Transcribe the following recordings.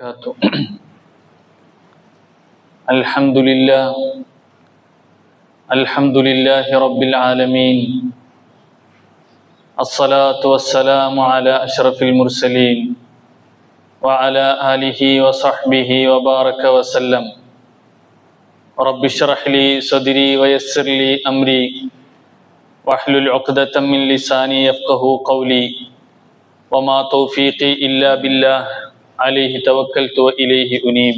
وبركاته. الحمد لله. الحمد لله رب العالمين. الصلاة والسلام على أشرف المرسلين وعلى آله وصحبه وبارك وسلم. رب اشرح لي صدري ويسر لي أمري. واحلل عقدة من لساني يفقه قولي. وما توفيقي إلا بالله. عليه توكلت وإليه أنيب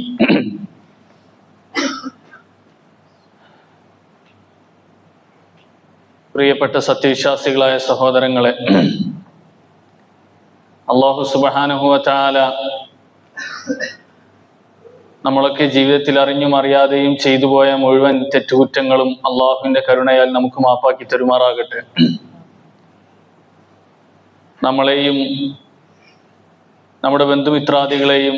പ്രിയപ്പെട്ട സത്യവിശ്വാസികളായ സഹോദരങ്ങളെ അള്ളാഹു സുബാനുഹുവ ചാല നമ്മളൊക്കെ ജീവിതത്തിൽ അറിഞ്ഞും അറിയാതെയും ചെയ്തു പോയ മുഴുവൻ തെറ്റുകുറ്റങ്ങളും അള്ളാഹുവിന്റെ കരുണയാൽ നമുക്ക് മാപ്പാക്കി തരുമാറാകട്ടെ നമ്മളെയും നമ്മുടെ ബന്ധുമിത്രാദികളെയും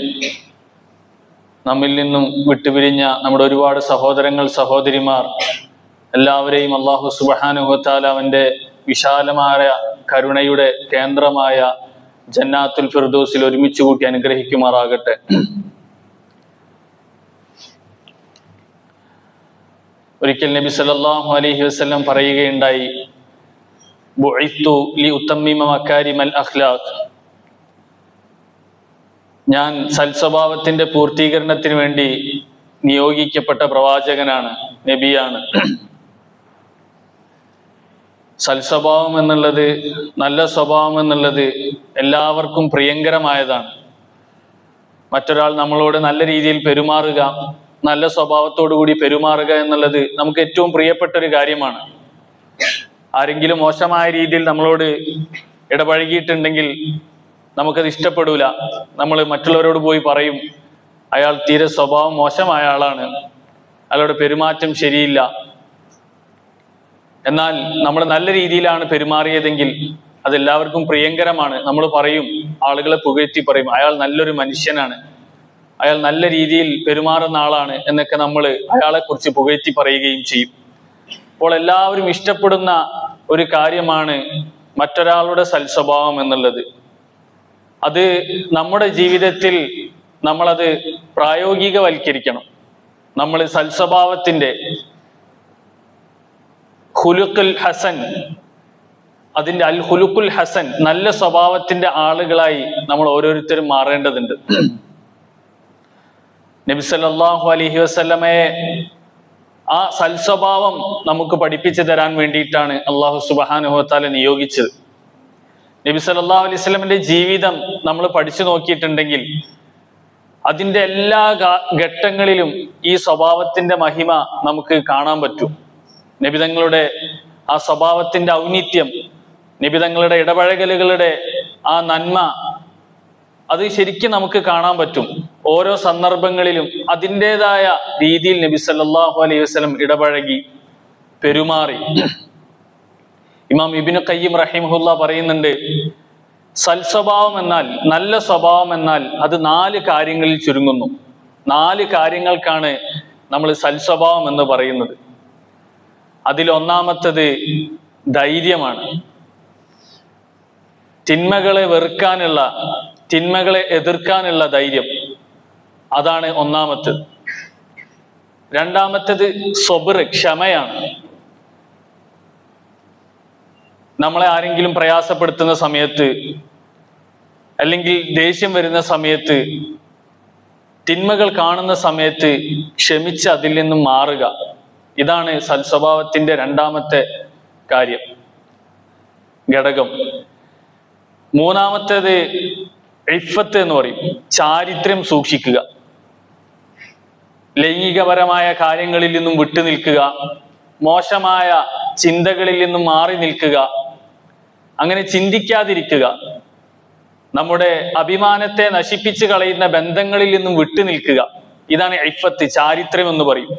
നമ്മിൽ നിന്നും വിട്ടുപിരിഞ്ഞ നമ്മുടെ ഒരുപാട് സഹോദരങ്ങൾ സഹോദരിമാർ എല്ലാവരെയും അള്ളാഹു സുബാനുഹത്താല അവന്റെ വിശാലമായ കരുണയുടെ കേന്ദ്രമായ ജന്നാത്തുൽ ഫിർദോസിൽ ഒരുമിച്ച് കൂട്ടി അനുഗ്രഹിക്കുമാറാകട്ടെ. ഒരിക്കൽ നബി സല്ലല്ലാഹു അലഹി വസ്ലം പറയുകയുണ്ടായി ബുഇത്തു ലി ഉത്തമ്മിമ മക്കാരിമൽ അഖ്ലാഖ്. ഞാൻ സൽസ്വഭാവത്തിന്റെ പൂർത്തീകരണത്തിന് വേണ്ടി നിയോഗിക്കപ്പെട്ട പ്രവാചകനാണ് നബിയാണ്. സൽസ്വഭാവം എന്നുള്ളത് നല്ല സ്വഭാവം എന്നുള്ളത് എല്ലാവർക്കും പ്രിയങ്കരമായതാണ്. മറ്റൊരാൾ നമ്മളോട് നല്ല രീതിയിൽ പെരുമാറുക നല്ല സ്വഭാവത്തോടു കൂടി പെരുമാറുക എന്നുള്ളത് നമുക്ക് ഏറ്റവും പ്രിയപ്പെട്ട ഒരു കാര്യമാണ്. ആരെങ്കിലും മോശമായ രീതിയിൽ നമ്മളോട് ഇടപഴകിയിട്ടുണ്ടെങ്കിൽ നമുക്കത് ഇഷ്ടപ്പെടൂല. നമ്മൾ മറ്റുള്ളവരോട് പോയി പറയും അയാൾ തീരെ സ്വഭാവം മോശമായ ആളാണ്. അയാളുടെ പെരുമാറ്റം ശരിയില്ല. എന്നാൽ നമ്മൾ നല്ല രീതിയിലാണ് പെരുമാറിയതെങ്കിൽ അതെല്ലാവർക്കും പ്രിയങ്കരമാണ്. നമ്മൾ പറയും ആളുകളെ പുകഴ്ത്തി പറയും അയാൾ നല്ലൊരു മനുഷ്യനാണ്. അയാൾ നല്ല രീതിയിൽ പെരുമാറുന്ന ആളാണ് എന്നൊക്കെ നമ്മൾ അയാളെ കുറിച്ച് പുകഴ്ത്തി പറയുകയും ചെയ്യും. അപ്പോൾ എല്ലാവരും ഇഷ്ടപ്പെടുന്ന ഒരു കാര്യമാണ് മറ്റൊരാളുടെ സൽസ്വഭാവം എന്നുള്ളത്. അത് നമ്മുടെ ജീവിതത്തിൽ നമ്മളത് പ്രായോഗികവൽക്കരിക്കണം. നമ്മൾ സൽസ്വഭാവത്തിന്റെ ഹുലുക്കുൽ ഹസൻ അതിന്റെ അൽ ഹുലുക്കുൽ ഹസൻ നല്ല സ്വഭാവത്തിന്റെ ആളുകളായി നമ്മൾ ഓരോരുത്തരും മാറേണ്ടതുണ്ട്. നബി സല്ലല്ലാഹു അലൈഹി വസല്ലമയെ ആ സൽസ്വഭാവം നമുക്ക് പഠിപ്പിച്ചു തരാൻ വേണ്ടിയിട്ടാണ് അള്ളാഹു സുബാനുഹത്താല നിയോഗിച്ചത്. നബി സല്ലാ അലൈഹി വസല്ലമയുടെ ജീവിതം നമ്മൾ പഠിച്ചു നോക്കിയിട്ടുണ്ടെങ്കിൽ അതിന്റെ എല്ലാ ഘട്ടങ്ങളിലും ഈ സ്വഭാവത്തിന്റെ മഹിമ നമുക്ക് കാണാൻ പറ്റും. നബിതങ്ങളുടെ ആ സ്വഭാവത്തിന്റെ ഔന്നിത്യം നിബിതങ്ങളുടെ ഇടപഴകലുകളുടെ ആ നന്മ അത് ശരിക്കും നമുക്ക് കാണാൻ പറ്റും. ഓരോ സന്ദർഭങ്ങളിലും അതിന്റെതായ രീതിയിൽ നബി സല്ലല്ലാഹു അലൈഹി വസല്ലം ഇടപഴകി പെരുമാറി. ഇമാം ഇബിനു കയ്യം റഹിമഹുല്ല പറയുന്നുണ്ട് സൽസ്വഭാവം എന്നാൽ നല്ല സ്വഭാവം എന്നാൽ അത് നാല് കാര്യങ്ങളിൽ ചുരുങ്ങുന്നു. നാല് കാര്യങ്ങൾക്കാണ് നമ്മൾ സൽസ്വഭാവം എന്ന് പറയുന്നത്. അതിൽ ഒന്നാമത്തത് ധൈര്യമാണ്. തിന്മകളെ വെറുക്കാനുള്ള തിന്മകളെ എതിർക്കാനുള്ള ധൈര്യം. അതാണ് ഒന്നാമത്തത്. രണ്ടാമത്തത് സ്വബർ ക്ഷമയാണ്. നമ്മളെ ആരെങ്കിലും പ്രയാസപ്പെടുത്തുന്ന സമയത്ത് അല്ലെങ്കിൽ ദേഷ്യം വരുന്ന സമയത്ത് തിന്മകൾ കാണുന്ന സമയത്ത് ക്ഷമിച്ച് അതിൽ നിന്നും മാറുക. ഇതാണ് സൽസ്വഭാവത്തിന്റെ രണ്ടാമത്തെ കാര്യം. ഘടകം. മൂന്നാമത്തേത് ഇഫത്ത് എന്ന് പറയും. ചാരിത്രം സൂക്ഷിക്കുക. ലൈംഗികപരമായ കാര്യങ്ങളിൽ നിന്നും വിട്ടുനിൽക്കുക. മോശമായ ചിന്തകളിൽ നിന്നും മാറി നിൽക്കുക. അങ്ങനെ ചിന്തിക്കാതിരിക്കുക. നമ്മുടെ അഭിമാനത്തെ നശിപ്പിച്ചു കളയുന്ന ബന്ധങ്ങളിൽ നിന്നും വിട്ടുനിൽക്കുക ഇതാണ് ഐഫത്ത് ചാരിത്രം എന്ന് പറയും.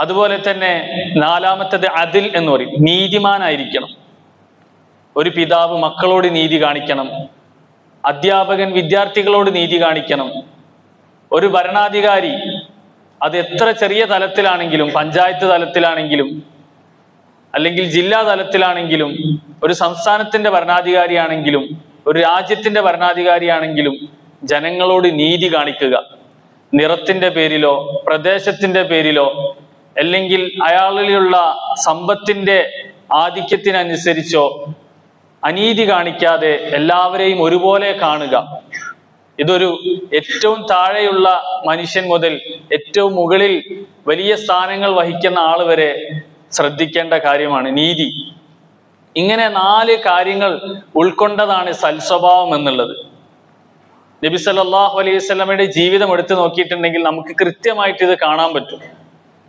അതുപോലെ തന്നെ നാലാമത്തത് അതിൽ എന്ന് പറയും. നീതിമാനായിരിക്കണം. ഒരു പിതാവ് മക്കളോട് നീതി കാണിക്കണം. അധ്യാപകൻ വിദ്യാർത്ഥികളോട് നീതി കാണിക്കണം. ഒരു ഭരണാധികാരി അത് എത്ര ചെറിയ തലത്തിലാണെങ്കിലും പഞ്ചായത്ത് തലത്തിലാണെങ്കിലും അല്ലെങ്കിൽ ജില്ലാ തലത്തിലാണെങ്കിലും ഒരു സംസ്ഥാനത്തിന്റെ ഭരണാധികാരിയാണെങ്കിലും ഒരു രാജ്യത്തിന്റെ ഭരണാധികാരിയാണെങ്കിലും ജനങ്ങളോട് നീതി കാണിക്കുക. നിറത്തിന്റെ പേരിലോ പ്രദേശത്തിന്റെ പേരിലോ അല്ലെങ്കിൽ അയാളിലുള്ള സമ്പത്തിന്റെ ആധിക്യത്തിനനുസരിച്ചോ അനീതി കാണിക്കാതെ എല്ലാവരെയും ഒരുപോലെ കാണുക. ഇതൊരു ഏറ്റവും താഴെയുള്ള മനുഷ്യൻ മുതൽ ഏറ്റവും മുകളിൽ വലിയ സ്ഥാനങ്ങൾ വഹിക്കുന്ന ആൾ വരെ ശ്രദ്ധിക്കേണ്ട കാര്യമാണ് നീതി. ഇങ്ങനെ നാല് കാര്യങ്ങൾ ഉൾക്കൊണ്ടതാണ് സൽസ്വഭാവം എന്നുള്ളത്. നബി സല്ലാഹു അലൈഹി സ്വലമയുടെ ജീവിതം എടുത്തു നോക്കിയിട്ടുണ്ടെങ്കിൽ നമുക്ക് കൃത്യമായിട്ട് ഇത് കാണാൻ പറ്റും.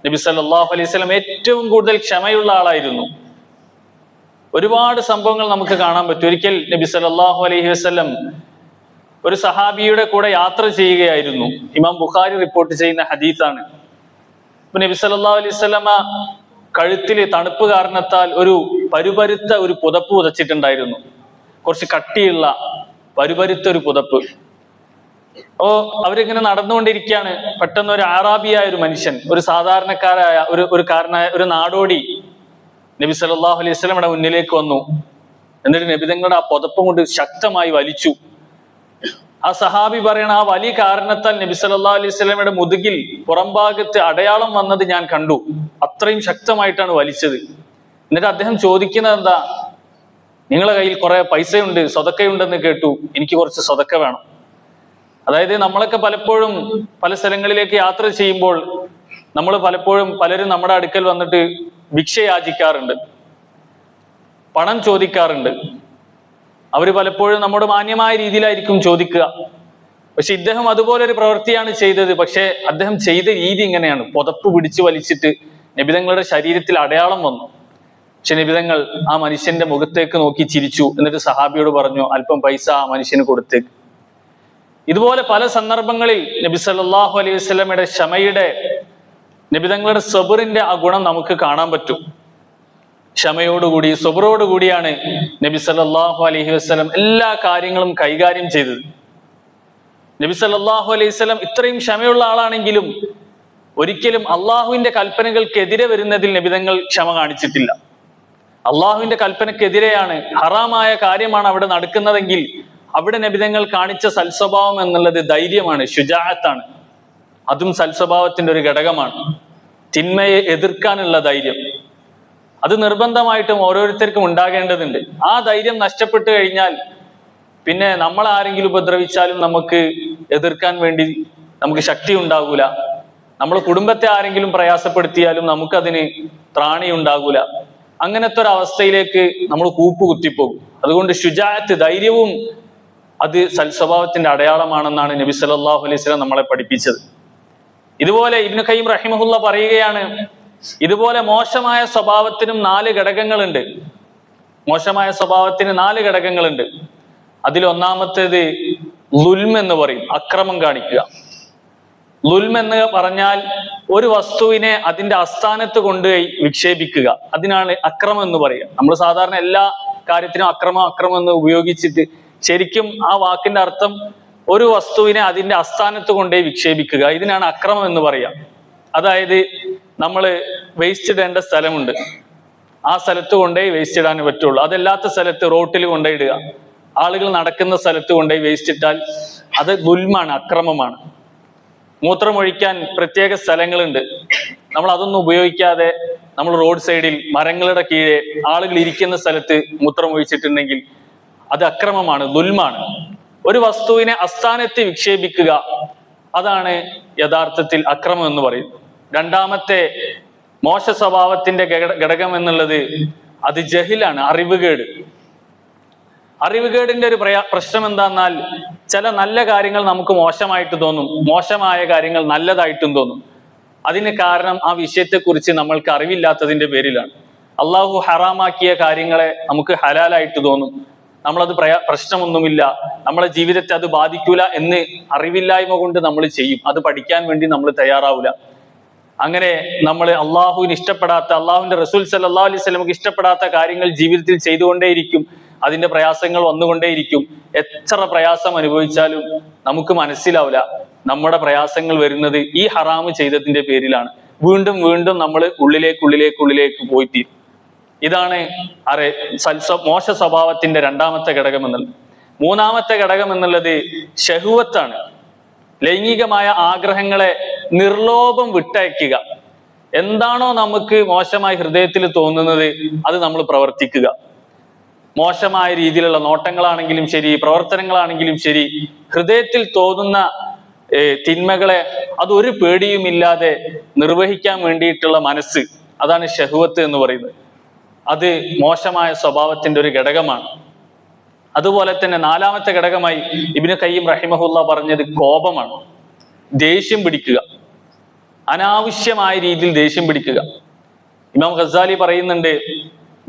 നബി സല്ലാഹു അലൈഹി സ്വലം ഏറ്റവും കൂടുതൽ ക്ഷമയുള്ള ആളായിരുന്നു. ഒരുപാട് സംഭവങ്ങൾ നമുക്ക് കാണാൻ പറ്റും. ഒരിക്കൽ നബി സല്ലാഹു അലൈഹി വസ്ലം ഒരു സഹാബിയുടെ കൂടെ യാത്ര ചെയ്യുകയായിരുന്നു. ഇമാം ബുഖാരി റിപ്പോർട്ട് ചെയ്യുന്ന ഹദീസാണ്. നബി സല്ലാ അലൈഹി വസല്ലമ കഴുത്തിൽ തണുപ്പ് കാരണത്താൽ ഒരു പരുപരുത്ത ഒരു പുതപ്പ് പുതച്ചിട്ടുണ്ടായിരുന്നു. കുറച്ച് കട്ടിയുള്ള പരുപരുത്ത ഒരു പുതപ്പ്. അപ്പോ അവരിങ്ങനെ നടന്നുകൊണ്ടിരിക്കുകയാണ്. പെട്ടെന്ന് ഒരു ആറാബിയായ ഒരു മനുഷ്യൻ ഒരു സാധാരണക്കാരായ ഒരു ഒരു കാരനായ ഒരു നാടോടി നബി സല്ലല്ലാഹു അലൈഹി വസല്ലമയുടെ മുന്നിലേക്ക് വന്നു. എന്നിട്ട് നബി തങ്ങളുടെ ആ പുതപ്പം കൊണ്ട് ശക്തമായി വലിച്ചു. ആ സഹാബി പറയണ ആ വലിയ കാരണത്താൽ നബി സല്ലാ അലൈഹി വസല്ലമയുടെ മുതുകിൽ പുറംഭാഗത്ത് അടയാളം വന്നത് ഞാൻ കണ്ടു. അത്രയും ശക്തമായിട്ടാണ് വലിച്ചത്. എന്നിട്ട് അദ്ദേഹം ചോദിക്കുന്നത് എന്താ? നിങ്ങളെ കയ്യിൽ കുറെ പൈസയുണ്ട് സ്വതക്കയുണ്ടെന്ന് കേട്ടു. എനിക്ക് കുറച്ച് സ്വതക്ക വേണം. അതായത് നമ്മളൊക്കെ പലപ്പോഴും പല സ്ഥലങ്ങളിലേക്ക് യാത്ര ചെയ്യുമ്പോൾ നമ്മൾ പലപ്പോഴും പലരും നമ്മുടെ അടുക്കൽ വന്നിട്ട് ഭിക്ഷ യാചിക്കാറുണ്ട് പണം ചോദിക്കാറുണ്ട്. അവർ പലപ്പോഴും നമ്മുടെ മാന്യമായ രീതിയിലായിരിക്കും ചോദിക്കുക. പക്ഷെ ഇദ്ദേഹം അതുപോലെ ഒരു പ്രവൃത്തിയാണ് ചെയ്തത്. പക്ഷെ അദ്ദേഹം ചെയ്ത രീതി ഇങ്ങനെയാണ്. പുതപ്പ് പിടിച്ചു വലിച്ചിട്ട് നിബിതങ്ങളുടെ ശരീരത്തിൽ അടയാളം വന്നു. പക്ഷെ നിബിതങ്ങൾ ആ മനുഷ്യന്റെ മുഖത്തേക്ക് നോക്കി ചിരിച്ചു. എന്നിട്ട് സഹാബിയോട് പറഞ്ഞു അല്പം പൈസ ആ മനുഷ്യന് കൊടുത്തേക്ക് ഇതുപോലെ പല സന്ദർഭങ്ങളിൽ നബി സല്ലാഹു അലൈഹി വസല്ലമയുടെ ക്ഷമയുടെ നിബിതങ്ങളുടെ സബറിന്റെ ആ ഗുണം നമുക്ക് കാണാൻ പറ്റും. ക്ഷമയോടുകൂടി സ്വബറോടുകൂടിയാണ് നബി സല്ലാഹു അലഹി വസ്ലം എല്ലാ കാര്യങ്ങളും കൈകാര്യം ചെയ്തത്. നബി സല്ലാഹു അലൈഹി വസല്ലം ഇത്രയും ക്ഷമയുള്ള ആളാണെങ്കിലും ഒരിക്കലും അള്ളാഹുവിന്റെ കൽപ്പനകൾക്കെതിരെ വരുന്നതിൽ നബിതങ്ങൾ ക്ഷമ കാണിച്ചിട്ടില്ല. അള്ളാഹുവിന്റെ കൽപ്പനക്കെതിരെയാണ് ഹറാമായ കാര്യമാണ് അവിടെ നടക്കുന്നതെങ്കിൽ അവിടെ നബിതങ്ങൾ കാണിച്ച സൽസ്വഭാവം എന്നുള്ളത് ധൈര്യമാണ് ശുജാഅത്താണ് അതും സൽസ്വഭാവത്തിന്റെ ഒരു ഘടകമാണ്. തിന്മയെ എതിർക്കാനുള്ള ധൈര്യം. അത് നിർബന്ധമായിട്ടും ഓരോരുത്തർക്കും ഉണ്ടാകേണ്ടതുണ്ട്. ആ ധൈര്യം നഷ്ടപ്പെട്ടു കഴിഞ്ഞാൽ പിന്നെ നമ്മൾ ആരെങ്കിലും ഉപദ്രവിച്ചാലും നമുക്ക് എതിർക്കാൻ വേണ്ടി നമുക്ക് ശക്തി ഉണ്ടാകൂല. നമ്മൾ കുടുംബത്തെ ആരെങ്കിലും പ്രയാസപ്പെടുത്തിയാലും നമുക്കതിന് ത്രാണി ഉണ്ടാകൂല. അങ്ങനത്തെ ഒരു അവസ്ഥയിലേക്ക് നമ്മൾ കൂപ്പ് കുത്തിപ്പോകും അതുകൊണ്ട് ശുജായത്ത് ധൈര്യവും അത് സൽസ്വഭാവത്തിന്റെ അടയാളമാണെന്നാണ് നബി സല്ലാഹു അലൈഹി സ്വലം നമ്മളെ പഠിപ്പിച്ചത്. ഇതുപോലെ ഇബ്നു ഖയ്യിം റഹിമഹുല്ല പറയുകയാണ് ഇതുപോലെ മോശമായ സ്വഭാവത്തിനും നാല് ഘടകങ്ങളുണ്ട്. മോശമായ സ്വഭാവത്തിന് നാല് ഘടകങ്ങളുണ്ട്. അതിലൊന്നാമത്തേത് ലുൽമ ലുൽം എന്ന് പറയും അക്രമം കാണിക്കുക. ലുൽം എന്ന് പറഞ്ഞാൽ ഒരു വസ്തുവിനെ അതിന്റെ അസ്ഥാനത്ത് കൊണ്ടുപോയി വിക്ഷേപിക്കുക. അതിനാണ് അക്രമം എന്ന് പറയുക. നമ്മൾ സാധാരണ എല്ലാ കാര്യത്തിനും അക്രമം അക്രമം എന്ന് ഉപയോഗിച്ചിട്ട് ശരിക്കും ആ വാക്കിന്റെ അർത്ഥം ഒരു വസ്തുവിനെ അതിന്റെ അസ്ഥാനത്ത് കൊണ്ടുപോയി വിക്ഷേപിക്കുക. ഇതിനാണ് അക്രമം എന്ന് പറയുക. അതായത് നമ്മൾ വേസ്റ്റ് ഇടേണ്ട സ്ഥലമുണ്ട്. ആ സ്ഥലത്ത് കൊണ്ടുപോയി വേസ്റ്റ് ഇടാൻ പറ്റുള്ളൂ. അതല്ലാത്ത സ്ഥലത്ത് റോട്ടിൽ കൊണ്ടുപോയി ഇടുക ആളുകൾ നടക്കുന്ന സ്ഥലത്ത് കൊണ്ടുപോയി വേസ്റ്റ് ഇട്ടാൽ അത് ദുൽമാണ് അക്രമമാണ്. മൂത്രമൊഴിക്കാൻ പ്രത്യേക സ്ഥലങ്ങളുണ്ട്. നമ്മൾ അതൊന്നും ഉപയോഗിക്കാതെ നമ്മൾ റോഡ് സൈഡിൽ മരങ്ങളുടെ കീഴെ ആളുകൾ ഇരിക്കുന്ന സ്ഥലത്ത് മൂത്രമൊഴിച്ചിട്ടുണ്ടെങ്കിൽ അത് അക്രമമാണ് ദുൽമാണ് ഒരു വസ്തുവിനെ അസ്ഥാനത്ത് വിക്ഷേപിക്കുക അതാണ് യഥാർത്ഥത്തിൽ അക്രമം എന്ന് പറയുന്നത്. രണ്ടാമത്തെ മോശ സ്വഭാവത്തിന്റെ ഘടകം എന്നുള്ളത് അത് ജഹിലാണ് അറിവുകേട്. അറിവുകേടിന്റെ ഒരു പ്രയാ പ്രശ്നം എന്താന്നാൽ ചില നല്ല കാര്യങ്ങൾ നമുക്ക് മോശമായിട്ട് തോന്നും മോശമായ കാര്യങ്ങൾ നല്ലതായിട്ടും തോന്നും. അതിന് കാരണം ആ വിഷയത്തെക്കുറിച്ച് നമ്മൾക്ക് അറിവില്ലാത്തതിന്റെ പേരിലാണ്. അള്ളാഹു ഹറാമാക്കിയ കാര്യങ്ങളെ നമുക്ക് ഹലാലായിട്ട് തോന്നും. നമ്മളത് പ്രയാ പ്രശ്നമൊന്നുമില്ല. നമ്മളെ ജീവിതത്തെ അത് ബാധിക്കൂല എന്ന് അറിവില്ലായ്മ കൊണ്ട് നമ്മൾ ചെയ്യും. അത് പഠിക്കാൻ വേണ്ടി നമ്മൾ തയ്യാറാവില്ല അങ്ങനെ നമ്മൾ അള്ളാഹുവിന് ഇഷ്ടപ്പെടാത്ത അള്ളാഹുവിന്റെ റസൂൽ സല്ലാ അലൈഹി സ്വലമുക്ക് ഇഷ്ടപ്പെടാത്ത കാര്യങ്ങൾ ജീവിതത്തിൽ ചെയ്തുകൊണ്ടേയിരിക്കും. അതിന്റെ പ്രയാസങ്ങൾ വന്നുകൊണ്ടേയിരിക്കും. എത്ര പ്രയാസം അനുഭവിച്ചാലും നമുക്ക് മനസ്സിലാവില്ല നമ്മുടെ പ്രയാസങ്ങൾ വരുന്നത് ഈ ഹറാമ് ചെയ്തതിന്റെ പേരിലാണ്. വീണ്ടും വീണ്ടും നമ്മൾ ഉള്ളിലേക്ക് ഉള്ളിലേക്ക് ഉള്ളിലേക്ക് പോയിട്ട് ഇതാണ് അറെ സൽസ മോശ സ്വഭാവത്തിന്റെ രണ്ടാമത്തെ ഘടകം എന്നുള്ളത് മൂന്നാമത്തെ ഘടകം എന്നുള്ളത് ഷഹുവത്താണ്. ലൈംഗികമായ ആഗ്രഹങ്ങളെ നിർലോഭം വിട്ടയക്കുക. എന്താണോ നമുക്ക് മോശമായി ഹൃദയത്തിൽ തോന്നുന്നത് അത് നമ്മൾ പ്രവർത്തിക്കുക. മോശമായ രീതിയിലുള്ള നോട്ടങ്ങളാണെങ്കിലും ശരി പ്രവർത്തനങ്ങളാണെങ്കിലും ശരി ഹൃദയത്തിൽ തോന്നുന്ന തിന്മകളെ അതൊരു പേടിയുമില്ലാതെ നിർവഹിക്കാൻ വേണ്ടിയിട്ടുള്ള മനസ്സ് അതാണ് ഷഹുവത്ത് എന്ന് പറയുന്നത്. അത് മോശമായ സ്വഭാവത്തിന്റെ ഒരു ഘടകമാണ്. അതുപോലെ തന്നെ നാലാമത്തെ ഘടകമായി ഇബിന് കയ്യം റഹിമഹുല്ല പറഞ്ഞത് കോപമാണ്. ദേഷ്യം പിടിക്കുക. അനാവശ്യമായ രീതിയിൽ ദേഷ്യം പിടിക്കുക. ഇമാം ഖസാലി പറയുന്നുണ്ട്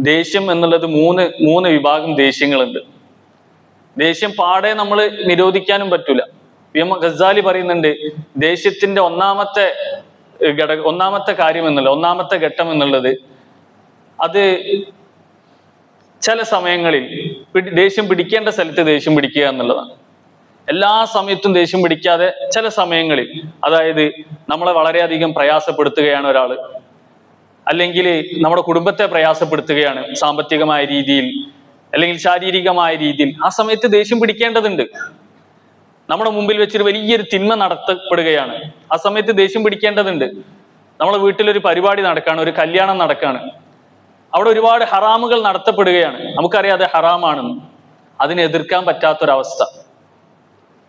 ദേഷ്യം എന്നുള്ളത് മൂന്ന് മൂന്ന് വിഭാഗം ദേഷ്യങ്ങളുണ്ട്. ദേഷ്യം പാടെ നമ്മൾ നിരോധിക്കാനും പറ്റൂല. ഇമാം ഖസാലി പറയുന്നുണ്ട് ദേഷ്യത്തിന്റെ ഒന്നാമത്തെ ഘടക ഒന്നാമത്തെ കാര്യം എന്നുള്ളത് ഒന്നാമത്തെ ഘട്ടം എന്നുള്ളത് അത് ചില സമയങ്ങളിൽ ദേഷ്യം പിടിക്കേണ്ട സ്ഥലത്ത് ദേഷ്യം പിടിക്കുക എന്നുള്ളതാണ്. എല്ലാ സമയത്തും ദേഷ്യം പിടിക്കാതെ ചില സമയങ്ങളിൽ അതായത് നമ്മളെ വളരെയധികം പ്രയാസപ്പെടുത്തുകയാണ് ഒരാൾ അല്ലെങ്കിൽ നമ്മുടെ കുടുംബത്തെ പ്രയാസപ്പെടുത്തുകയാണ് സാമ്പത്തികമായ രീതിയിൽ അല്ലെങ്കിൽ ശാരീരികമായ രീതിയിൽ ആ സമയത്ത് ദേഷ്യം പിടിക്കേണ്ടതുണ്ട്. നമ്മുടെ മുമ്പിൽ വെച്ചൊരു വലിയൊരു തിന്മ നടത്തപ്പെടുകയാണ്. ആ സമയത്ത് ദേഷ്യം പിടിക്കേണ്ടതുണ്ട്. നമ്മളെ വീട്ടിലൊരു പരിപാടി നടക്കുകയാണ് ഒരു കല്യാണം നടക്കാണ്. അവിടെ ഒരുപാട് ഹറാമുകൾ നടത്തപ്പെടുകയാണ്. നമുക്കറിയാം അത് ഹറാമാണെന്ന്. അതിനെ എതിർക്കാൻ പറ്റാത്തൊരവസ്ഥ.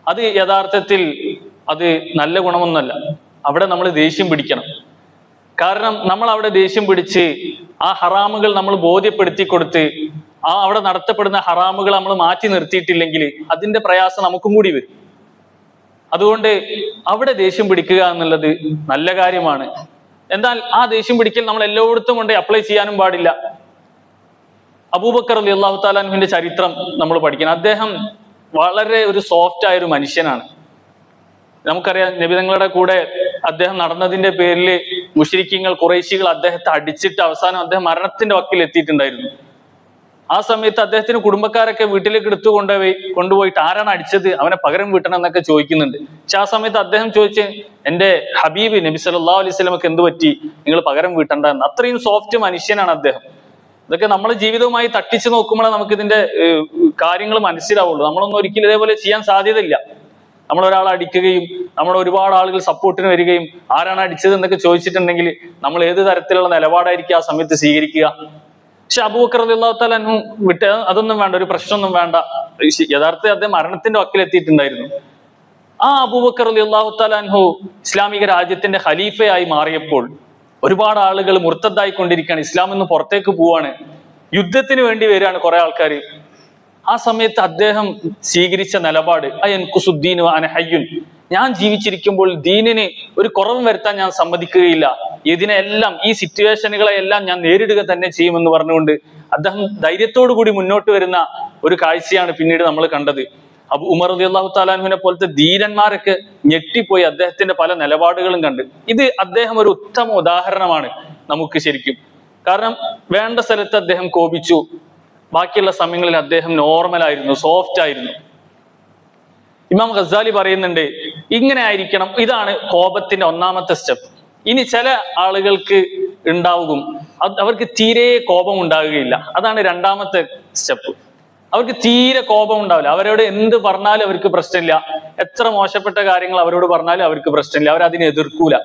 അത് യഥാർത്ഥത്തിൽ അത് നല്ല ഗുണമൊന്നല്ല അവിടെ നമ്മൾ ദേഷ്യം പിടിക്കണം. കാരണം നമ്മൾ അവിടെ ദേഷ്യം പിടിച്ച് ആ ഹറാമുകൾ നമ്മൾ ബോധ്യപ്പെടുത്തി കൊടുത്ത് ആ അവിടെ നടത്തപ്പെടുന്ന ഹറാമുകൾ നമ്മൾ മാറ്റി നിർത്തിയിട്ടില്ലെങ്കിൽ അതിന്റെ പ്രയാസം നമുക്കും കൂടി വരും. അതുകൊണ്ട് അവിടെ ദേഷ്യം പിടിക്കുക എന്നുള്ളത് നല്ല കാര്യമാണ്. എന്നാൽ ആ ദേഷ്യം പിടിക്കൽ നമ്മൾ എല്ലായിടത്തും കൊണ്ട് അപ്ലൈ ചെയ്യാനും പാടില്ല. അബൂബക്കർ അലി അള്ളാഹു താലാൻഹുവിന്റെ ചരിത്രം നമ്മൾ പഠിക്കണം. അദ്ദേഹം വളരെ ഒരു സോഫ്റ്റ് ആയ ഒരു മനുഷ്യനാണ്. നമുക്കറിയാം നിബിതങ്ങളുടെ കൂടെ അദ്ദേഹം നടന്നതിന്റെ പേരിൽ മുഷരിക്കങ്ങൾ കുറേശികൾ അദ്ദേഹത്തെ അടിച്ചിട്ട് അവസാനം അദ്ദേഹം മരണത്തിന്റെ വക്കിൽ എത്തിയിട്ടുണ്ടായിരുന്നു ആ സമയത്ത് അദ്ദേഹത്തിന് കുടുംബക്കാരൊക്കെ വീട്ടിലേക്ക് എടുത്തു കൊണ്ടുപോയി കൊണ്ടുപോയിട്ട് ആരാണ് അടിച്ചത് അവനെ പകരം വീട്ടണം എന്നൊക്കെ ചോദിക്കുന്നുണ്ട്. പക്ഷെ ആ സമയത്ത് അദ്ദേഹം ചോദിച്ച് എന്റെ ഹബീബ് നബി സല്ലാ അലൈഹി എന്ത് പറ്റി? നിങ്ങൾ പകരം വീട്ടണ്ട എന്ന്. അത്രയും സോഫ്റ്റ് മനുഷ്യനാണ് അദ്ദേഹം. ഇതൊക്കെ നമ്മളെ ജീവിതവുമായി തട്ടിച്ചു നോക്കുമ്പോഴേ നമുക്ക് ഇതിന്റെ കാര്യങ്ങൾ മനസ്സിലാവുള്ളൂ. നമ്മളൊന്നും ഒരിക്കലും ഇതേപോലെ ചെയ്യാൻ സാധ്യതയില്ല. നമ്മൾ ഒരാളെ അടിക്കുകയും നമ്മൾ ഒരുപാട് ആളുകൾ സപ്പോർട്ടിന് വരികയും ആരാണ് അടിച്ചത് എന്നൊക്കെ ചോദിച്ചിട്ടുണ്ടെങ്കിൽ നമ്മൾ ഏത് തരത്തിലുള്ള നിലപാടായിരിക്കും ആ സമയത്ത് സ്വീകരിക്കുക? പക്ഷെ അബൂബക്കർ അള്ളാഹു വിട്ട് അതൊന്നും വേണ്ട ഒരു പ്രശ്നമൊന്നും വേണ്ട. യഥാർത്ഥത്തിൽ അദ്ദേഹം മരണത്തിന്റെ വക്കിലെത്തിയിട്ടുണ്ടായിരുന്നു ആ അബൂബക്കർ അലി അള്ളാഹുത്താലാൻഹു ഇസ്ലാമിക രാജ്യത്തിന്റെ ഖലീഫയായി മാറിയപ്പോൾ ഒരുപാട് ആളുകൾ മുർത്തദ്ദായി കൊണ്ടിരിക്കുകയാണ്. ഇസ്ലാം എന്ന് പുറത്തേക്ക് പോവാണ്. യുദ്ധത്തിന് വേണ്ടി വരികയാണ് കുറെ ആൾക്കാർ. ആ സമയത്ത് അദ്ദേഹം സ്വീകരിച്ച നിലപാട് അയൻകുസുദ്ദീനു അനഹയ്യുൻ ഞാൻ ജീവിച്ചിരിക്കുമ്പോൾ ദീനിന് ഒരു കുറവും വരുത്താൻ ഞാൻ സമ്മതിക്കുകയില്ല. ഇതിനെല്ലാം ഈ സിറ്റുവേഷനുകളെ എല്ലാം ഞാൻ നേരിടുക തന്നെ ചെയ്യുമെന്ന് പറഞ്ഞുകൊണ്ട് അദ്ദേഹം ധൈര്യത്തോടു കൂടി മുന്നോട്ട് വരുന്ന ഒരു കാഴ്ചയാണ് പിന്നീട് നമ്മൾ കണ്ടത്. അബു ഉമർ അലി അള്ളാഹു താലാൻഹുവിനെ പോലത്തെ ധീരന്മാരൊക്കെ ഞെട്ടിപ്പോയി അദ്ദേഹത്തിന്റെ പല നിലപാടുകളും കണ്ട്. ഇത് അദ്ദേഹം ഒരു ഉത്തമ ഉദാഹരണമാണ് നമുക്ക് ശരിക്കും. കാരണം വേണ്ട സ്ഥലത്ത് അദ്ദേഹം കോപിച്ചു. ബാക്കിയുള്ള സമയങ്ങളിൽ അദ്ദേഹം നോർമൽ ആയിരുന്നു സോഫ്റ്റ് ആയിരുന്നു. ഇമാം ഖസാലി പറയുന്നുണ്ട് ഇങ്ങനെ ആയിരിക്കണം. ഇതാണ് കോപത്തിന്റെ ഒന്നാമത്തെ സ്റ്റെപ്പ് ഇനി ചില ആളുകൾക്ക് ഉണ്ടാവും അവർക്ക് തീരെ കോപം ഉണ്ടാവുകയില്ല. അതാണ് രണ്ടാമത്തെ സ്റ്റെപ്പ് അവർക്ക് തീരെ കോപം ഉണ്ടാവില്ല. അവരോട് എന്ത് പറഞ്ഞാലും അവർക്ക് പ്രശ്നമില്ല. എത്ര മോശപ്പെട്ട കാര്യങ്ങൾ അവരോട് പറഞ്ഞാലും അവർക്ക് പ്രശ്നമില്ല. അവർ അതിനെ എതിർക്കൂല.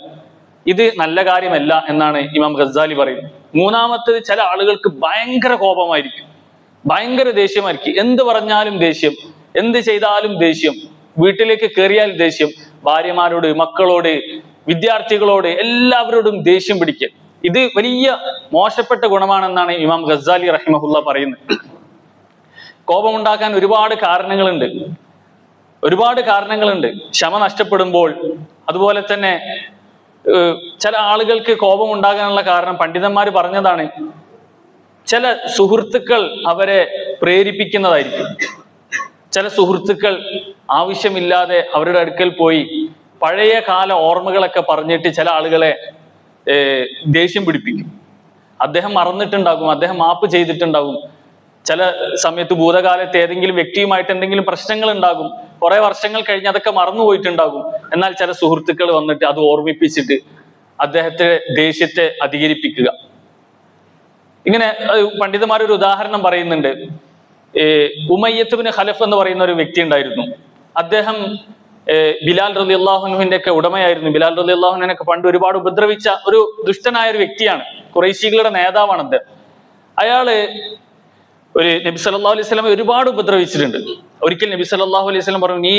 ഇത് നല്ല കാര്യമല്ല എന്നാണ് ഇമാം ഖസാലി പറയുന്നത്. മൂന്നാമത്തത് ചില ആളുകൾക്ക് ഭയങ്കര കോപമായിരിക്കും. ഭയങ്കര ദേഷ്യമായിരിക്കും. എന്ത് പറഞ്ഞാലും ദേഷ്യം. എന്ത് ചെയ്താലും ദേഷ്യം. വീട്ടിലേക്ക് കയറിയാൽ ദേഷ്യം. ഭാര്യമാരോട് മക്കളോട് വിദ്യാർത്ഥികളോട് എല്ലാവരോടും ദേഷ്യം പിടിക്കൽ. ഇത് വലിയ മോശപ്പെട്ട ഗുണമാണെന്നാണ് ഇമാം ഗസാലി റഹിമഹുല്ല പറയുന്നത്. കോപമുണ്ടാക്കാൻ ഒരുപാട് കാരണങ്ങളുണ്ട്. ഒരുപാട് കാരണങ്ങളുണ്ട്. ക്ഷമ നഷ്ടപ്പെടുമ്പോൾ അതുപോലെ തന്നെ ചില ആളുകൾക്ക് കോപം ഉണ്ടാകാനുള്ള കാരണം പണ്ഡിതന്മാർ പറഞ്ഞതാണ്. ചില സുഹൃത്തുക്കൾ അവരെ പ്രേരിപ്പിക്കുന്നതായിരിക്കും. ചില സുഹൃത്തുക്കൾ ആവശ്യമില്ലാതെ അവരുടെ അടുക്കൽ പോയി പഴയ കാല ഓർമ്മകളൊക്കെ പറഞ്ഞിട്ട് ചില ആളുകളെ ദേഷ്യം പിടിപ്പിക്കും. അദ്ദേഹം മറന്നിട്ടുണ്ടാകും അദ്ദേഹം മാപ്പ് ചെയ്തിട്ടുണ്ടാകും. ചില സമയത്ത് ഭൂതകാലത്ത് ഏതെങ്കിലും വ്യക്തിയുമായിട്ട് എന്തെങ്കിലും പ്രശ്നങ്ങൾ ഉണ്ടാകും കുറെ വർഷങ്ങൾ കഴിഞ്ഞ് അതൊക്കെ മറന്നുപോയിട്ടുണ്ടാകും എന്നാൽ ചില സുഹൃത്തുക്കൾ വന്നിട്ട് അത് ഓർമ്മിപ്പിച്ചിട്ട് അദ്ദേഹത്തെ ദേഷ്യത്തെ അധികരിപ്പിക്കുക. ഇങ്ങനെ പണ്ഡിതന്മാരൊരു ഉദാഹരണം പറയുന്നുണ്ട്. ഉമയ്യത്തുബിന് ഖലഫ് എന്ന് പറയുന്ന ഒരു വ്യക്തി ഉണ്ടായിരുന്നു. അദ്ദേഹം ബിലാൽ റലി അള്ളാഹുനുവിന്റെ ഒക്കെ ഉടമയായിരുന്നു. ബിലാൽ റലി അള്ളാഹുനൊക്കെ പണ്ട് ഒരുപാട് ഉപദ്രവിച്ച ഒരു ദുഷ്ടനായ ഒരു വ്യക്തിയാണ്. കുറേശികളുടെ നേതാവാണ് അദ്ദേഹം അയാൾ ഒരു നബി സല്ലല്ലാഹു അലൈഹി സ്വലം ഒരുപാട് ഉപദ്രവിച്ചിട്ടുണ്ട്. ഒരിക്കൽ നബി സല്ലാഹു അലൈഹി സ്വലം പറഞ്ഞു നീ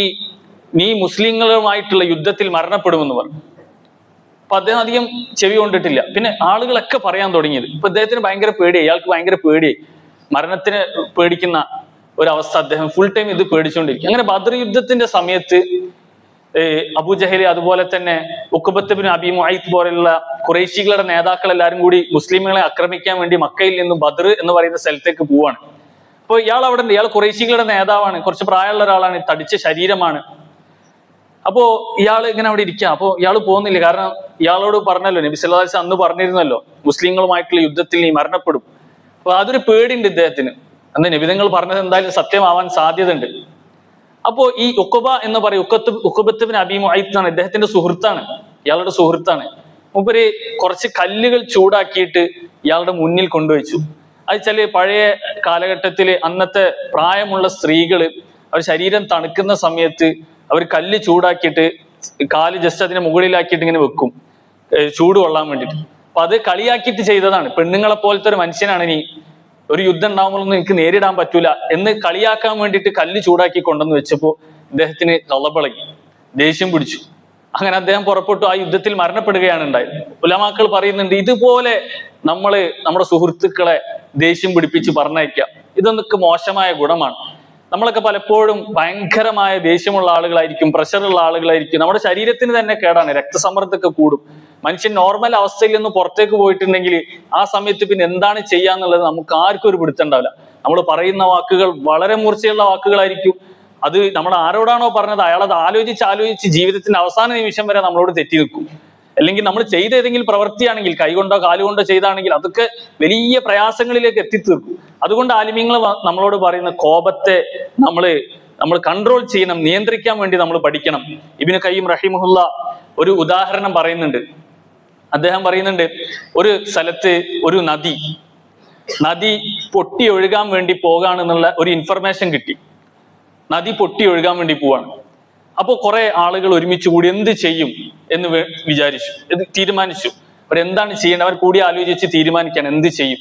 നീ മുസ്ലിങ്ങളുമായിട്ടുള്ള യുദ്ധത്തിൽ മരണപ്പെടുമെന്ന് പറഞ്ഞു. അപ്പൊ അദ്ദേഹം അധികം ചെവി കൊണ്ടിട്ടില്ല. പിന്നെ ആളുകളൊക്കെ പറയാൻ തുടങ്ങിയത്. ഇപ്പൊ അദ്ദേഹത്തിന് ഭയങ്കര പേടിയായി. അയാൾക്ക് ഭയങ്കര പേടിയായി. മരണത്തിന് പേടിക്കുന്ന ഒരവസ്ഥ അദ്ദേഹം ഫുൾ ടൈം ഇത് പേടിച്ചുകൊണ്ടിരിക്കും അങ്ങനെ ബദർ യുദ്ധത്തിന്റെ സമയത്ത് അബുജഹലി അതുപോലെ തന്നെ ഉക്കുബത്തുബിൻ അബി മുഹൈത്ത് പോലെയുള്ള കുറേശികളുടെ നേതാക്കൾ എല്ലാവരും കൂടി മുസ്ലിമുകളെ ആക്രമിക്കാൻ വേണ്ടി മക്കയിൽ നിന്നും ബദർ എന്ന് പറയുന്ന സ്ഥലത്തേക്ക് പോവാണ്. അപ്പോൾ ഇയാൾ അവിടെ ഇയാൾ കുറേശികളുടെ നേതാവാണ്. കുറച്ച് പ്രായമുള്ള ഒരാളാണ്. തടിച്ച ശരീരമാണ്. അപ്പോ ഇയാൾ ഇങ്ങനെ അവിടെ ഇരിക്കുക അപ്പോ ഇയാൾ പോകുന്നില്ല. കാരണം ഇയാളോട് പറഞ്ഞല്ലോ നബി വസല്ലം അന്ന് പറഞ്ഞിരുന്നല്ലോ മുസ്ലിങ്ങളുമായിട്ടുള്ള യുദ്ധത്തിൽ നീ മരണപ്പെടും. അപ്പൊ അതൊരു പേടിയുണ്ട് ഇദ്ദേഹത്തിന്. അന്ന് നബിതങ്ങൾ പറഞ്ഞത് എന്തായാലും സത്യമാവാൻ സാധ്യതയുണ്ട്. അപ്പോ ഈ ഉക്കുബ എന്ന് പറയും ഉക്കത്ത് ഉക്കുബത്തുബിൻ ഇദ്ദേഹത്തിന്റെ സുഹൃത്താണ്. ഇയാളുടെ സുഹൃത്താണ്. മൂപ്പര് കുറച്ച് കല്ലുകൾ ചൂടാക്കിയിട്ട് ഇയാളുടെ മുന്നിൽ കൊണ്ടുവച്ചു. അത് വെച്ചാൽ പഴയ കാലഘട്ടത്തിൽ അന്നത്തെ പ്രായമുള്ള സ്ത്രീകൾ അവർ ശരീരം തണുക്കുന്ന സമയത്ത് അവർ കല്ല് ചൂടാക്കിയിട്ട് കാൽ ജസ്റ്റ് അതിനെ മുകളിലാക്കിയിട്ട് ഇങ്ങനെ വെക്കും. ചൂട് കൊള്ളാൻ വേണ്ടിയിട്ട്. അപ്പൊ അത് കളിയാക്കിയിട്ട് ചെയ്തതാണ്. പെണ്ണുങ്ങളെ പോലത്തെ ഒരു മനുഷ്യനാണ് നീ ഒരു യുദ്ധം ഉണ്ടാവുമ്പോഴൊന്നും എനിക്ക് നേരിടാൻ പറ്റൂല എന്ന് കളിയാക്കാൻ വേണ്ടിയിട്ട് കല്ല് ചൂടാക്കി കൊണ്ടെന്ന് വെച്ചപ്പോ ഇദ്ദേഹത്തിന് തള്ളപ്പിളകി ദേഷ്യം പിടിച്ചു. അങ്ങനെ അദ്ദേഹം പുറപ്പെട്ടു. ആ യുദ്ധത്തിൽ മരണപ്പെടുകയാണ് ഉണ്ടായത്. ഉലമാക്കൾ പറയുന്നുണ്ട് ഇതുപോലെ നമ്മൾ നമ്മുടെ സുഹൃത്തുക്കളെ ദേഷ്യം പിടിപ്പിച്ച് പറഞ്ഞയക്കാം ഇതൊന്നൊക്കെ മോശമായ ഗുണമാണ്. നമ്മളൊക്കെ പലപ്പോഴും ഭയങ്കരമായ ദേഷ്യമുള്ള ആളുകളായിരിക്കും പ്രഷറുള്ള ആളുകളായിരിക്കും. നമ്മുടെ ശരീരത്തിന് തന്നെ കേടാണ്. രക്തസമ്മർദ്ദമൊക്കെ കൂടും. മനുഷ്യൻ നോർമൽ അവസ്ഥയിൽ നിന്ന് പുറത്തേക്ക് പോയിട്ടുണ്ടെങ്കിൽ ആ സമയത്ത് പിന്നെ എന്താണ് ചെയ്യാന്നുള്ളത് നമുക്ക് ആർക്കും ഒരു പിടുത്തുണ്ടാവില്ല നമ്മൾ പറയുന്ന വാക്കുകൾ വളരെ മൂർച്ചയുള്ള വാക്കുകളായിരിക്കും. അത് നമ്മൾ ആരോടാണോ പറഞ്ഞത് അയാൾ അത് ആലോചിച്ച് ആലോചിച്ച് ജീവിതത്തിന്റെ അവസാന നിമിഷം വരെ നമ്മളോട് തെറ്റി നിൽക്കും. അല്ലെങ്കിൽ നമ്മൾ ചെയ്ത ഏതെങ്കിലും പ്രവൃത്തിയാണെങ്കിൽ കൈകൊണ്ടോ കാലുകൊണ്ടോ ചെയ്താണെങ്കിൽ അതൊക്കെ വലിയ പ്രയാസങ്ങളിലേക്ക് എത്തിത്തീർക്കും. അതുകൊണ്ട് ആലിമ്യങ്ങൾ നമ്മളോട് പറയുന്ന കോപത്തെ നമ്മൾ നമ്മൾ കൺട്രോൾ ചെയ്യണം നിയന്ത്രിക്കാൻ വേണ്ടി നമ്മൾ പഠിക്കണം. ഇബിന് കയ്യും റഹിമുല്ല ഒരു ഉദാഹരണം പറയുന്നുണ്ട്. അദ്ദേഹം പറയുന്നുണ്ട് ഒരു സ്ഥലത്ത് ഒരു നദി നദി പൊട്ടി ഒഴുകാൻ വേണ്ടി പോകാണെന്നുള്ള ഒരു ഇൻഫർമേഷൻ കിട്ടി. നദി പൊട്ടി ഒഴുകാൻ വേണ്ടി പോവാണ്. അപ്പോൾ കുറെ ആളുകൾ ഒരുമിച്ച് കൂടി എന്ത് ചെയ്യും എന്ന് വിചാരിച്ചു തീരുമാനിച്ചു. അവരെന്താണ് ചെയ്യേണ്ടത്? അവർ കൂടി ആലോചിച്ച് തീരുമാനിക്കാൻ എന്ത് ചെയ്യും?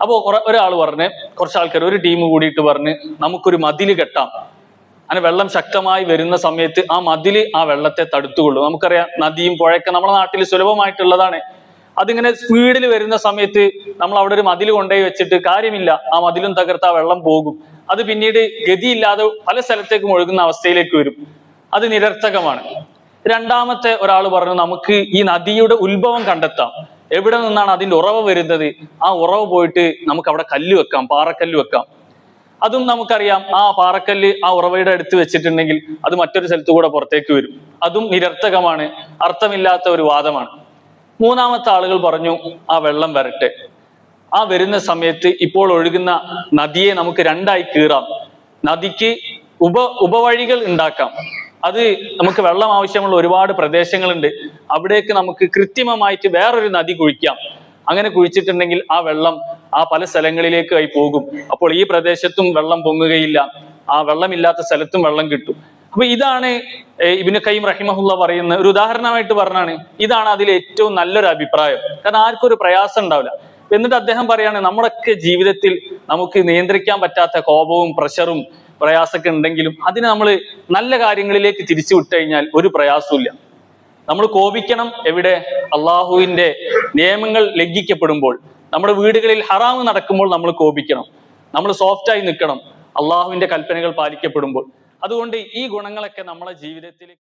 അപ്പോൾ ഒരാൾ പറഞ്ഞ് കുറച്ച് ആൾക്കാർ ഒരു ടീം കൂടിയിട്ട് പറഞ്ഞ് നമുക്കൊരു മതിൽ കെട്ടാം. അങ്ങനെ വെള്ളം ശക്തമായി വരുന്ന സമയത്ത് ആ മതിൽ ആ വെള്ളത്തെ തടുത്തുകൊള്ളും. നമുക്കറിയാം നദിയും പുഴയൊക്കെ നമ്മുടെ നാട്ടിൽ സുലഭമായിട്ടുള്ളതാണ്. അതിങ്ങനെ സ്പീഡിൽ വരുന്ന സമയത്ത് നമ്മൾ അവിടെ ഒരു മതിൽ കൊണ്ടുപോയി വെച്ചിട്ട് കാര്യമില്ല. ആ മതിലും തകർത്ത് ആ വെള്ളം പോകും. അത് പിന്നീട് ഗതിയില്ലാതെ പല സ്ഥലത്തേക്കും ഒഴുകുന്ന അവസ്ഥയിലേക്ക് വരും. അത് നിരർത്ഥകമാണ്. രണ്ടാമത്തെ ഒരാൾ പറഞ്ഞു നമുക്ക് ഈ നദിയുടെ ഉത്ഭവം കണ്ടെത്താം. എവിടെ നിന്നാണ് അതിന്റെ ഉറവ വരുന്നത്? ആ ഉറവ് പോയിട്ട് നമുക്ക് അവിടെ കല്ല് വെക്കാം പാറക്കല്ല് വെക്കാം. അതും നമുക്കറിയാം. ആ പാറക്കല്ല് ആ ഉറവയുടെ അടുത്ത് വെച്ചിട്ടുണ്ടെങ്കിൽ അത് മറ്റൊരു സ്ഥലത്തു കൂടെ പുറത്തേക്ക് വരും. അതും നിരർത്ഥകമാണ്. അർത്ഥമില്ലാത്ത ഒരു വാദമാണ്. മൂന്നാമത്തെ ആളുകൾ പറഞ്ഞു ആ വെള്ളം വരട്ടെ. ആ വരുന്ന സമയത്ത് ഇപ്പോൾ ഒഴുകുന്ന നദിയെ നമുക്ക് രണ്ടായി കീറാം. നദിക്ക് ഉപ ഉപവഴികൾ ഉണ്ടാക്കാം. അത് നമുക്ക് വെള്ളം ആവശ്യമുള്ള ഒരുപാട് പ്രദേശങ്ങളുണ്ട്. അവിടേക്ക് നമുക്ക് കൃത്രിമമായിട്ട് വേറൊരു നദി കുഴിക്കാം. അങ്ങനെ കുഴിച്ചിട്ടുണ്ടെങ്കിൽ ആ വെള്ളം ആ പല സ്ഥലങ്ങളിലേക്കായി പോകും. അപ്പോൾ ഈ പ്രദേശത്തും വെള്ളം പൊങ്ങുകയില്ല. ആ വെള്ളമില്ലാത്ത സ്ഥലത്തും വെള്ളം കിട്ടും. അപ്പൊ ഇതാണ് ഇബിന് കയ്യിം റഹിമഹുല്ല പറയുന്ന ഒരു ഉദാഹരണമായിട്ട് പറഞ്ഞാണ്. ഇതാണ് അതിൽ ഏറ്റവും നല്ലൊരു അഭിപ്രായം. കാരണം ആർക്കും ഒരു പ്രയാസം ഉണ്ടാവില്ല. എന്നിട്ട് അദ്ദേഹം പറയാണ് നമ്മുടെയൊക്കെ ജീവിതത്തിൽ നമുക്ക് നിയന്ത്രിക്കാൻ പറ്റാത്ത കോപവും പ്രഷറും പ്രയാസമൊക്കെ ഉണ്ടെങ്കിലും അതിനെ നമ്മൾ നല്ല കാര്യങ്ങളിലേക്ക് തിരിച്ചു വിട്ടു കഴിഞ്ഞാൽ ഒരു പ്രയാസവും ഇല്ല. നമ്മൾ കോപിക്കണം എവിടെ? അള്ളാഹുവിന്റെ നിയമങ്ങൾ ലംഘിക്കപ്പെടുമ്പോൾ നമ്മുടെ വീടുകളിൽ ഹറാമ് നടക്കുമ്പോൾ നമ്മൾ കോപിക്കണം. നമ്മൾ സോഫ്റ്റായി നിൽക്കണം. അള്ളാഹുവിന്റെ കൽപ്പനകൾ പാലിക്കപ്പെടുമ്പോൾ. അതുകൊണ്ട് ഈ ഗുണങ്ങളൊക്കെ നമ്മളെ ജീവിതത്തിൽ